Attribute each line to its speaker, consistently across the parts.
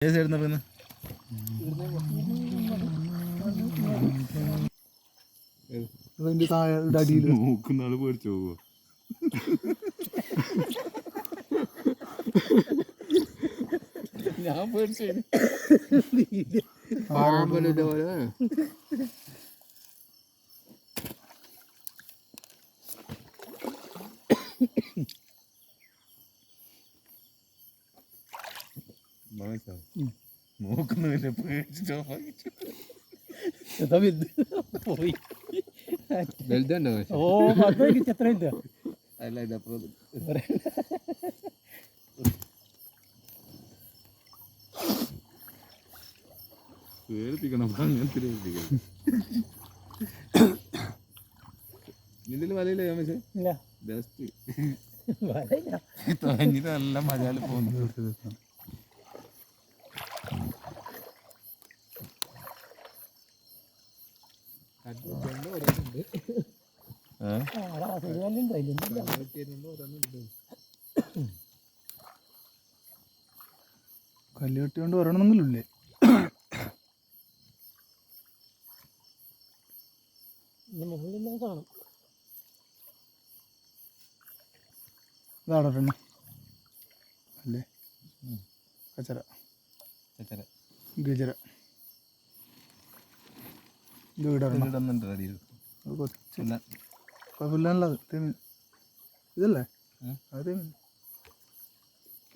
Speaker 1: ഏത് സൈഡിൽ നിന്ന്
Speaker 2: അതിന്റെ താഴെ അടിയിൽ.
Speaker 1: നോക്കുന്ന ആൾ പേടിച്ചു പോവോ
Speaker 3: ഞാൻ പേടിച്ചു പാമ്പലിന്റെ പോലെ.
Speaker 1: നോക്കുന്നതിനെ പേടിച്ചിട്ടോ
Speaker 4: പോയി. ഓ
Speaker 1: അല്ല ഇതപ്പുറം പേടിപ്പിക്കണം അങ്ങനത്തെ പേടിപ്പിക്കണം ഇതിൽ വലയില്ല പക്ഷേ
Speaker 4: ഇല്ല.
Speaker 1: ബെസ്റ്റ്
Speaker 4: വലയില്ല
Speaker 1: നല്ല മലയാളം പോകുന്നു ഏഹ്
Speaker 2: കൊണ്ട് വരണമെന്നില്ലേ
Speaker 4: കാണും.
Speaker 2: ഇതാണോ എണ്ണ അല്ലേ? കച്ചര
Speaker 1: കച്ചര
Speaker 2: ഗജര ഇത് വീടാണ്
Speaker 1: ഇടുന്നുണ്ട് അടിയിൽ
Speaker 2: അത് കൊച്ചു
Speaker 1: ഇല്ല
Speaker 2: കുഴപ്പമില്ലാണല്ലോ അത്. തേമീൻ ഇതല്ലേ. അത് തേമീൻ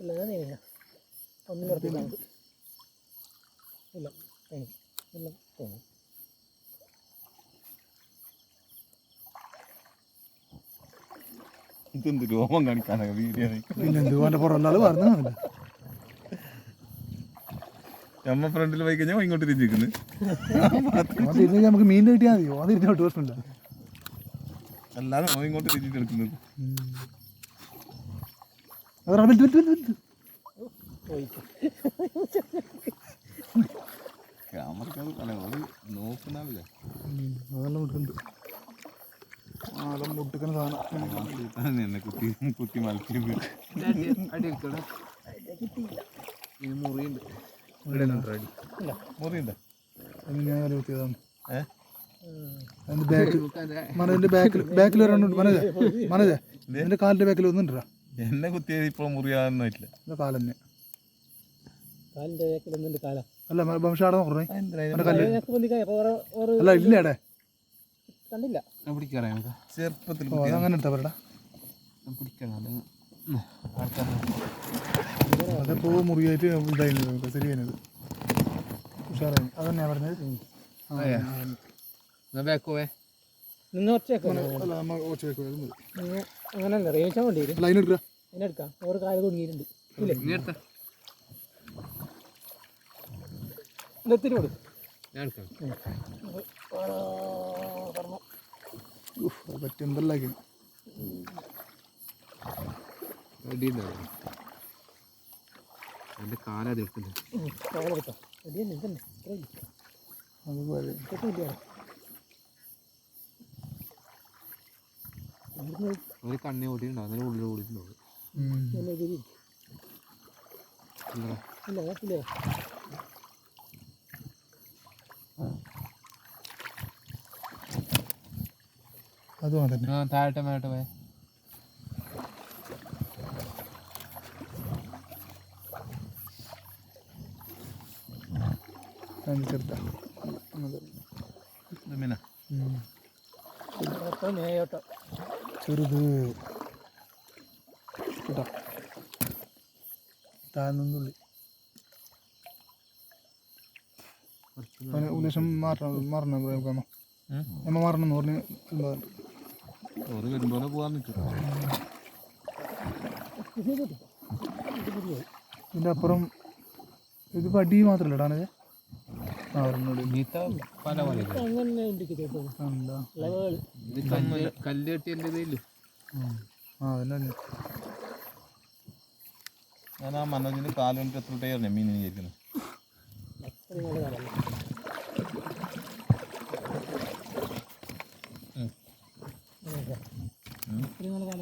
Speaker 4: ഇല്ല ഞാൻ നീങ്ങില്ല ഒന്നും നിർത്തില്ല ഇല്ല. ഇല്ല തേങ്ങ
Speaker 1: ഇതെന്ത് രോമം കാണിക്കാനൊക്കെ വീഡിയോ
Speaker 2: പിന്നെ എന്ത് അവന്റെ പുറമല്ലാതെ പറഞ്ഞു കാണില്ല
Speaker 1: നമ്മ ഫ്രണ്ടിൽ പോയി കഴിഞ്ഞാൽ ഇങ്ങോട്ട് തിരിഞ്ഞിരിക്കുന്നു.
Speaker 2: അത് നമുക്ക് മീൻ കിട്ടിയാൽ മതിയോ? അത് ഇരുന്നോട്ട് പ്രശ്നമില്ല
Speaker 1: അല്ലാതെ അവൻ ഇങ്ങോട്ട് തിരിഞ്ഞിട്ട് എടുക്കുന്നത് പല
Speaker 2: അതെല്ലാം മുട്ടുണ്ട് അതെല്ലാം മുട്ടിക്കുന്ന സാധനം.
Speaker 1: എന്നെ കുത്തി കുത്തി
Speaker 3: മുറിയുണ്ട്.
Speaker 2: ബാക്കിൽ ബാക്കിൽ ബാക്കിൽ ഒരെണ്ണം മനോജ മനോജ എന്റെ കാലിന്റെ ബാക്കിൽ ഒന്നുണ്ടാ
Speaker 1: എന്നെ കുത്തിയത് ഇപ്പോൾ മുറിയാനൊന്നും ഇല്ല
Speaker 2: എന്റെ കാൽ തന്നെ.
Speaker 4: കാലിന്റെ വേക്കിലൊന്നുണ്ട് കാല?
Speaker 2: അല്ല വംശാടെ നോക്കണേ അല്ല ഇല്ലേടെ
Speaker 4: കണ്ടില്ല.
Speaker 1: ചെറുപ്പത്തിൽ
Speaker 2: ഓ അതങ്ങനെ എടുത്താ പറയടാ.
Speaker 3: പിടിക്കണം അത് ആൾക്കാർ
Speaker 2: അതപ്പോ മുറിയായിട്ട് ഇതായിരുന്നു ശരി കഴിഞ്ഞത് ഉഷാറായി. അതന്നെയാ പറഞ്ഞത്?
Speaker 4: നിന്ന്
Speaker 2: മതി.
Speaker 4: അങ്ങനല്ല റേച്ചാൻ വേണ്ടി
Speaker 2: ലൈൻ എടുക്കുക
Speaker 4: അതിനെടുക്കാം ഓരോ കാൽ കുടുങ്ങിയിട്ടുണ്ട്. നിർത്തിട്ട് കൊടുക്കും.
Speaker 3: എടുക്കാം.
Speaker 2: പറ്റി എന്തെല്ലാം
Speaker 3: അടി ഉണ്ടാവും
Speaker 4: എന്റെ
Speaker 2: അതുപോലെ.
Speaker 3: ഒരു കണ്ണി അതിന് ഉള്ളിൽ താഴട്ടെ മേട്ടെ പോയെ
Speaker 2: അതിന് ചെറുതാ ചെറുത്. കേട്ടോ താഴ്ന്നുള്ളി അവന് ഉദ്ദേശം മാറണം മാറണം അമ്മ. നമ്മ മാറണം എന്ന് പറഞ്ഞ്
Speaker 1: വരുമ്പോലെ പോകാൻ നിൽക്കും
Speaker 2: ഇതിന്റെ അപ്പുറം ഇത് പടി മാത്രമല്ല
Speaker 3: കല്ല് കെട്ടിയല്ലേ
Speaker 2: അതന്നെ.
Speaker 1: ഞാൻ ആ മനോജിന് കാലുകൊണ്ട് എത്ര ടയറിനെ മീൻ വിചാരിക്കുന്നത്
Speaker 4: അത്രയും നല്ല